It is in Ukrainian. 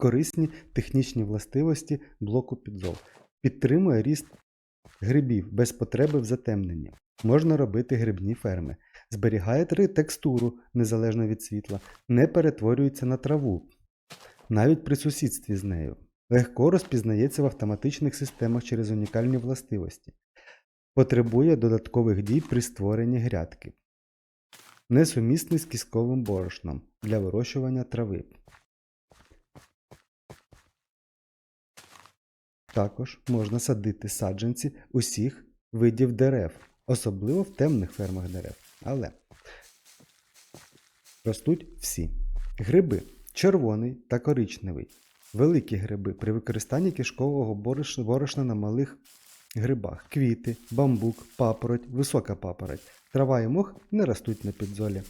Корисні технічні властивості блоку підзол. Підтримує ріст грибів без потреби в затемненні. Можна робити грибні ферми. Зберігає текстуру незалежно від світла, не перетворюється на траву, навіть при сусідстві з нею. Легко розпізнається в автоматичних системах через унікальні властивості. Потребує додаткових дій при створенні грядки. Несумісний з кістковим борошном для вирощування трави. Також можна садити саджанці усіх видів дерев, особливо в темних фермах дерев. Але ростуть всі. Гриби червоний та коричневий. Великі гриби при використанні кишкового борошна, на малих грибах. Квіти, бамбук, папороть, висока папороть. Трава і мох не ростуть на підзолі.